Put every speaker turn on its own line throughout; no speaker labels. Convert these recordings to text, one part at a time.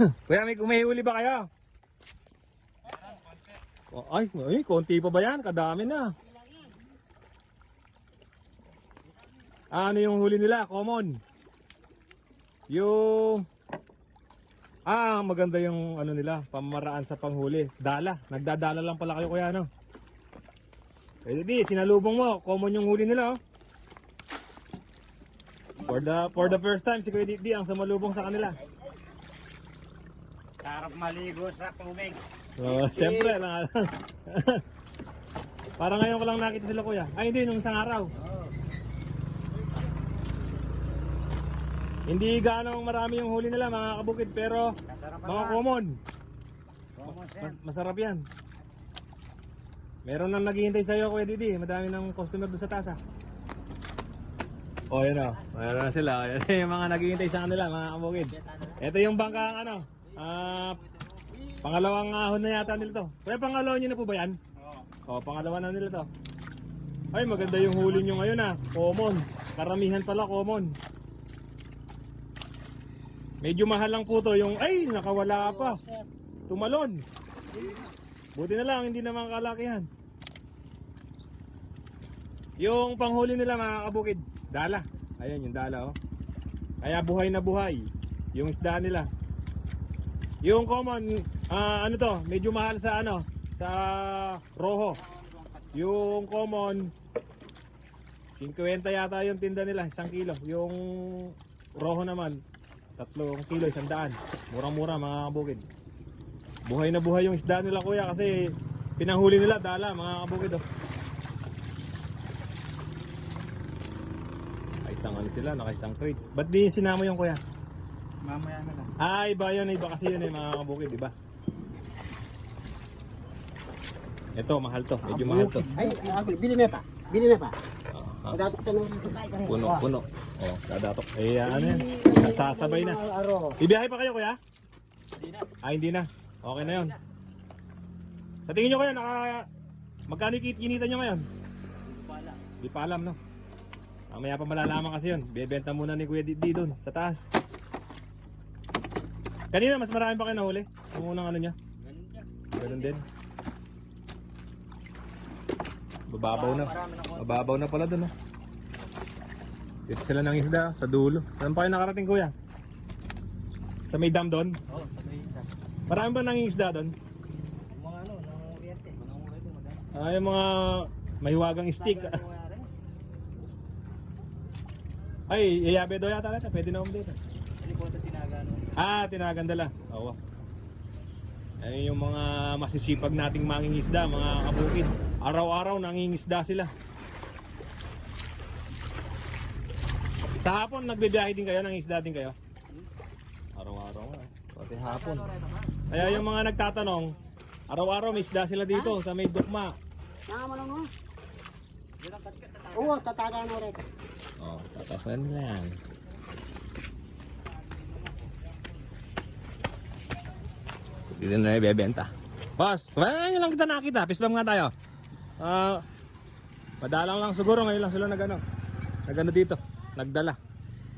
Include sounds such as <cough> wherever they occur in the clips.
Kuya, may kumihuli ba kayo? Ay, ay, konti pa ba yan? Kadami na. Ano yung huli nila? Common. Yung... Ah, maganda yung ano nila, pamamaraan sa panghuli. Dala. Nagdadala lang pala kayo kuya, no? Eh, di, sinalubong mo. Common yung huli nila, oh. For the, for the first time, si Kuya Didi ang sumalubong sa kanila.
Sarap maligo sa tubig.
So, siyempre, lang. <laughs> Para ngayon ko lang nakita sila kuya. Ay, hindi, nung isang araw. Hindi gaano marami yung huli nila mga kabukid, pero mga common.
Common
Mas, masarap yan. Meron nang naghihintay sa'yo kuya Didi. Madami ng customer doon sa tasa. Oh, yun o. Meron na sila. Yan <laughs> yung mga naghihintay sa kanila, mga kabukid. Ito yung bangka ang ano. Ah, pangalawang ahon na yata nila to. Kaya pangalawa nyo na po ba yan?
Oo.
O, pangalawa na nila to. Ay, maganda yung huli nyo ngayon ah. Common. Karamihan pala common. Medyo mahal lang po to yung, ay, nakawala pa. Tumalon. Buti na lang, hindi naman kalakihan. Yung panghuli nila mga kabukid, dala. Ayan yung dala oh. Kaya buhay na buhay. Yung isda nila. Yung common, ah, ano to, medyo mahal sa ano, sa roho. Yung common, 50 yata yung tinda nila, isang kilo. Yung roho naman, tatlong kilo, isang daan. Murang-mura mga kabukid. Buhay na buhay yung isda nila kuya kasi pinanghuli nila dala mga kabukid oh. Ay, isang ano sila, naka isang crates. Ba't di sinama yung kuya?
Mamaya na lang.
Ah, iba yun, iba kasi yun eh mga kabukid, iba. Ito, mahal to, medyo mahal to.
Ay, ako, bili na pa. Bili na pa.
Ah,
Dato ka naman
puno, puno. Oh, dadatok. Eh, ano yan? Sasabay na.
Aro.
Bibiyahe pa kayo kuya?
Hindi na.
Ah, hindi na. Okay na yun. Sa tingin nyo kayo, naka... Magkano yung kinita nyo ngayon?
Wala.
Di pa alam, no? Mamaya pa malalaman kasi yun. Bebenta muna ni Kuya Didi doon, sa taas. Kanina, mas marami pa kayo nahuli? Yung unang ano niya?
Ganun yan.
Ganun din. Bababaw na.
Marami na konti.
Mababaw na pala doon, no? Dito sila ng isda, sa dulo. Saan pa kayo nakarating, Kuya? Sa may dam doon?
Oo, sa Trinidad.
Marami ba nanging isda doon?
Yung mga ano, nang oriente. Mga oriente, madami.
Ah, yung mga mahiwagang stick. Ay, yayabe daw yata natin. Pwede na dito. Ah, tinagandala. Oo. Ayun yung mga masisipag nating mangingisda, mga kabukid. Araw-araw nangingisda sila. Sa hapon, nagbibiyahe din kayo, nangingisda din kayo? Araw-araw nga. Pati hapon. Kaya yung mga nagtatanong, araw-araw may isda sila dito sa may dukma.
Lang mo.
Na
Oo, tataga mo rin.
Oh, tatasan nila Hindi na ibebenta. Boss, kumain lang kita nakita. Pisbam nga tayo. Ah, madalang lang siguro ngayon lang sila nagano. Nagano dito, nagdala.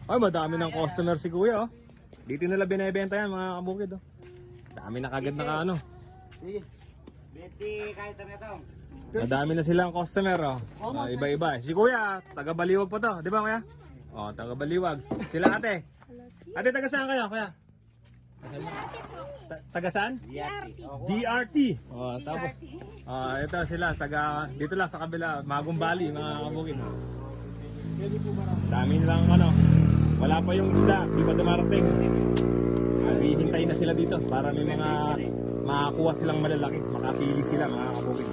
Ay, madami ng customer si Kuya oh. Dito nila binebenta yan mga kabukid oh. Dami na kagad na ano.
Sige.
Betty, kahit na ito.
Madami na silang customer oh. Ah, iba-iba. Si Kuya, taga Baliwag pa to, 'di ba Kuya? Oh, taga Baliwag. Sila ate. Ate taga saan kayo, Kuya? Ta- taga saan?
DRT.
DRT. Oh, tapos. Ah, ito sila taga dito lang sa kabila, Magong Bali, mga kabukid. Dami nilang ano. Wala pa yung isda, di pa dumarating. Naghihintay na sila dito para may mga makakuha silang malalaki, makapili sila mga kabukid.